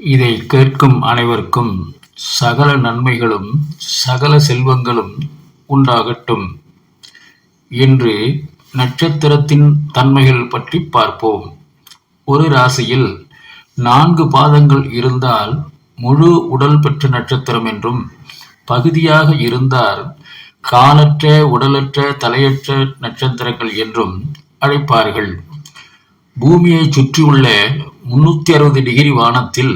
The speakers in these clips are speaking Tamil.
இதை கேட்கும் அனைவருக்கும் சகல நன்மைகளும் சகல செல்வங்களும் உண்டாகட்டும். என்று நட்சத்திரத்தின் தன்மைகள் பற்றி பார்ப்போம். ஒரு ராசியில் நான்கு பாதங்கள் இருந்தால் முழு உடல் பெற்ற நட்சத்திரம் என்றும் பகுதியாக இருந்தால் காலற்ற உடலற்ற தலையற்ற நட்சத்திரங்கள் என்றும் அழைப்பார்கள். பூமியை சுற்றியுள்ள முன்னூத்தி அறுபது டிகிரி வானத்தில்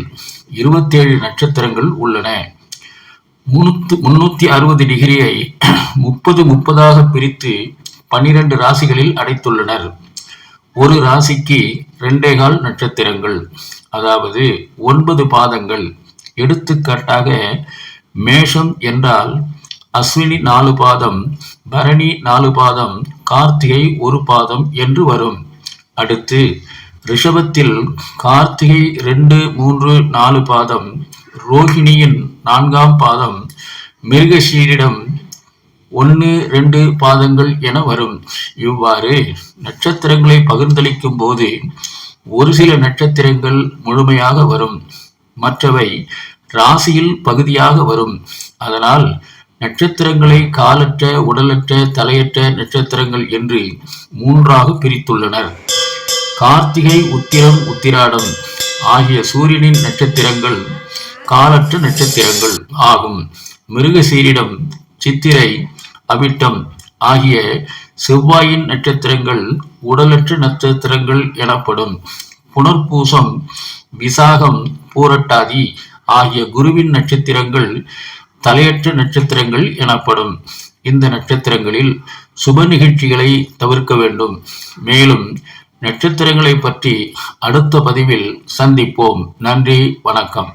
இருபத்தேழு நட்சத்திரங்கள் உள்ளன. முன்னூத்து முன்னூத்தி அறுபது டிகிரியை முப்பது முப்பதாக பிரித்து பனிரெண்டு ராசிகளில் அடைத்துள்ளனர். ஒரு ராசிக்கு ரெண்டேகால் நட்சத்திரங்கள் அதாவது ஒன்பது பாதங்கள். எடுத்துக்காட்டாக மேஷம் என்றால் அஸ்வினி நாலு பாதம் பரணி நாலு பாதம் கார்த்திகை ஒரு பாதம் என்று வரும். அடுத்து ரிஷபத்தில் கார்த்திகை ரெண்டு மூன்று நாலு பாதம் ரோஹிணியின் நான்காம் பாதம் மிருகஷீரிடம் ஒன்று ரெண்டு பாதங்கள் என வரும். இவ்வாறு நட்சத்திரங்களை பகிர்ந்தளிக்கும் போது ஒரு சில நட்சத்திரங்கள் முழுமையாக வரும். மற்றவை ராசியில் பகுதியாக வரும். அதனால் நட்சத்திரங்களை காலற்ற உடலற்ற தலையற்ற நட்சத்திரங்கள் என்று மூன்றாக பிரித்துள்ளனர். கார்த்திகை உத்திரம் உத்திராடம் ஆகிய சூரியனின் நட்சத்திரங்கள் காலற்ற நட்சத்திரங்கள் ஆகும். மிருகசீரிடம் சித்திரை அவிட்டம் ஆகிய செவ்வாயின் நட்சத்திரங்கள் உடலற்ற நட்சத்திரங்கள் எனப்படும். புனர்பூசம் விசாகம் பூரட்டாதி ஆகிய குருவின் நட்சத்திரங்கள் தலையற்ற நட்சத்திரங்கள் எனப்படும். இந்த நட்சத்திரங்களில் சுப நிகழ்ச்சிகளை தவிர்க்க வேண்டும். மேலும் நட்சத்திரங்களை பற்றி அடுத்த பதிவில் சந்திப்போம். நன்றி வணக்கம்.